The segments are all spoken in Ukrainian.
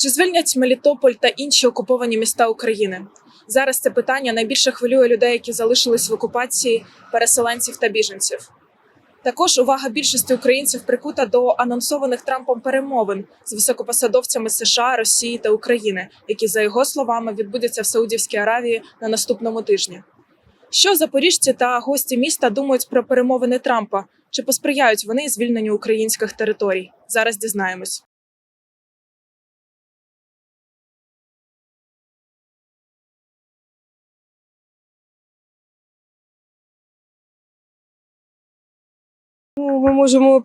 Чи звільнять Мелітополь та інші окуповані міста України? Зараз це питання найбільше хвилює людей, які залишились в окупації, переселенців та біженців. Також увага більшості українців прикута до анонсованих Трампом перемовин з високопосадовцями США, Росії та України, які, за його словами, відбудуться в Саудівській Аравії на наступному тижні. Що запоріжці та гості міста думають про перемовини Трампа? Чи посприяють вони звільненню українських територій? Зараз дізнаємось. Ми можемо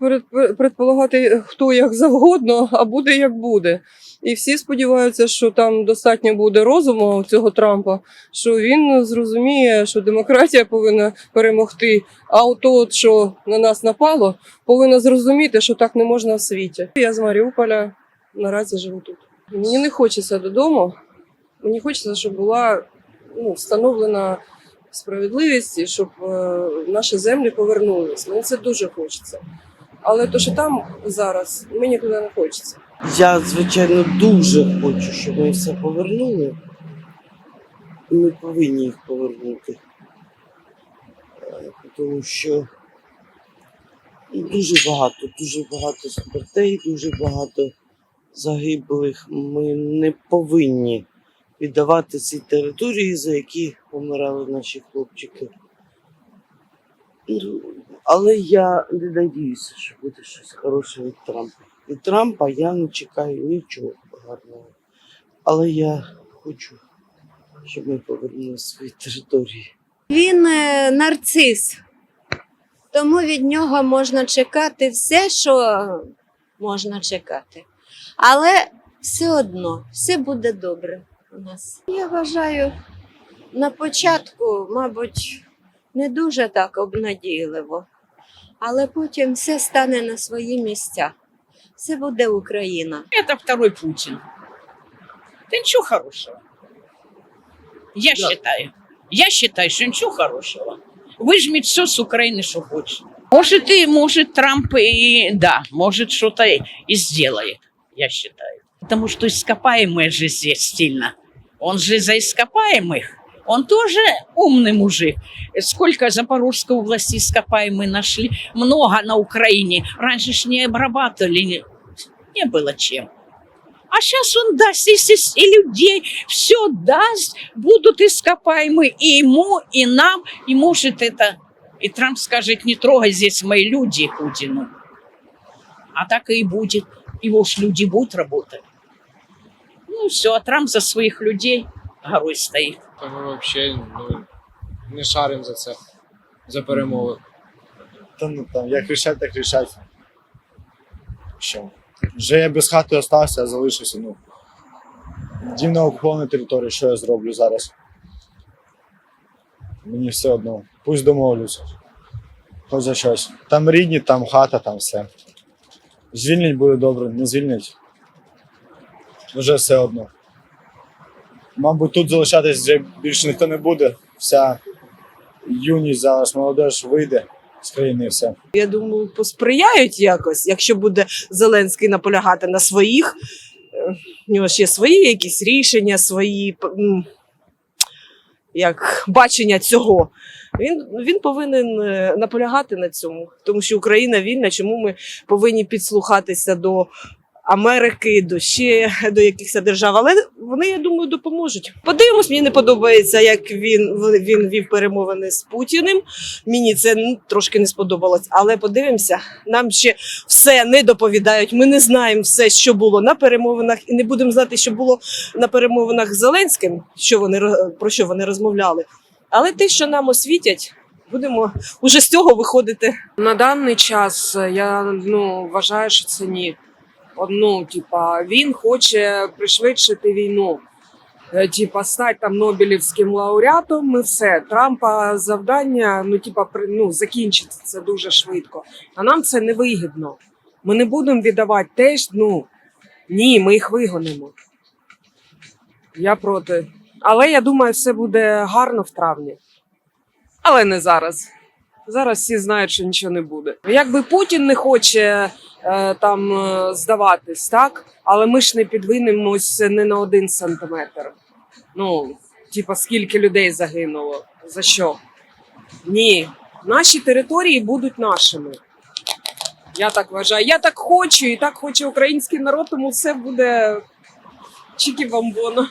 предполагати, хто як завгодно, а буде як буде. І всі сподіваються, що там достатньо буде розуму цього Трампа, що він зрозуміє, що демократія повинна перемогти. А от, що на нас напало, повинна зрозуміти, що так не можна в світі. Я з Маріуполя наразі живу тут. Мені не хочеться додому. Мені хочеться, щоб була ну, встановлена справедливість, і щоб е, наші землі повернулись. Мені це дуже хочеться. Але то, що там зараз, мені туди не хочеться. Я, звичайно, дуже хочу, щоб ми все повернули. Ми повинні їх повернути. Е, Тому що дуже багато, дуже багато смертей, дуже багато загиблих. Ми не повинні віддавати ці території, за які помирали наші хлопчики. Але я не надіюся, що буде щось хороше від Трампа. Від Трампа я не чекаю нічого гарного. Але я хочу, щоб ми повернули свої території. Він е, нарцис, тому від нього можна чекати все, що можна чекати. Але все одно, все буде добре у нас. Я вважаю, на початку, мабуть, не дуже так обнадійливо, але потім все стане на свої місця. Все буде Україна. Это второй Путин. Да ничего хорошего. Я считаю. Я считаю, что ничего хорошего. Выжмет все с Украины, что хочет. Может, и может Трамп и да, может что-то и сделает, я считаю. Потому что ископаемые же здесь сильно. Он же за ископаемых. Он тоже умный мужик. Сколько Запорожской области ископаемые нашли. Много на Украине. Раньше ж не обрабатывали. Не, было чем. А сейчас он даст и, и людей, все даст, будут ископаемые и ему, и нам, и может это... И Трамп скажет, не трогай здесь мои люди, Путину. А так и будет. Его ж люди будут работать. Ну все, а Трамп за своих людей горой стоит. Та ми взагалі ну, не шаримо за це, за перемови. Та ну там, як рішать, так рішать. Що? Вже я без хати остався, а залишився, ну. Дім на окупованій території, що я зроблю зараз? Мені все одно. Пусть домовлюся. Хоч за щось. Там рідні, там хата, там все. Звільнять буде добре, не звільнять. Вже все одно. Мабуть, тут залишатись вже більше ніхто не буде. Вся юність зараз, молодеж вийде з країни все. Я думаю, посприяють якось, якщо буде Зеленський наполягати на своїх. е, В нього ще свої якісь рішення, свої як бачення цього. Він, він повинен е, наполягати на цьому, тому що Україна вільна, чому ми повинні підслухатися до Америки, до ще до якихось держав. Але вони, я думаю, допоможуть. Подивимось, мені не подобається, як він, він вів перемовини з Путіним. Мені це трошки не сподобалось, але подивимося. Нам ще все не доповідають. Ми не знаємо все, що було на перемовинах, і не будемо знати, що було на перемовинах з Зеленським, що вони ро- про що вони розмовляли. Але те, що нам освітять, будемо уже з цього виходити. На даний час я ну вважаю, що це ні. Ну, типа, він хоче пришвидшити війну. Е, Типа, стати там Нобелівським лауреатом, ми все. Трампа завдання, ну, типа, ну, закінчиться це дуже швидко. А нам це не вигідно. Ми не будемо віддавати теж, ну ні, ми їх вигонимо. Я проти. Але я думаю, все буде гарно в травні. Але не зараз. Зараз всі знають, що нічого не буде. Якби Путін не хоче там е, здаватись, так? Але ми ж не підвинемось не на один сантиметр. Ну, типа, скільки людей загинуло? За що? Ні, наші території будуть нашими. Я так вважаю. Я так хочу, і так хоче український народ, тому все буде чікі-бамбоно.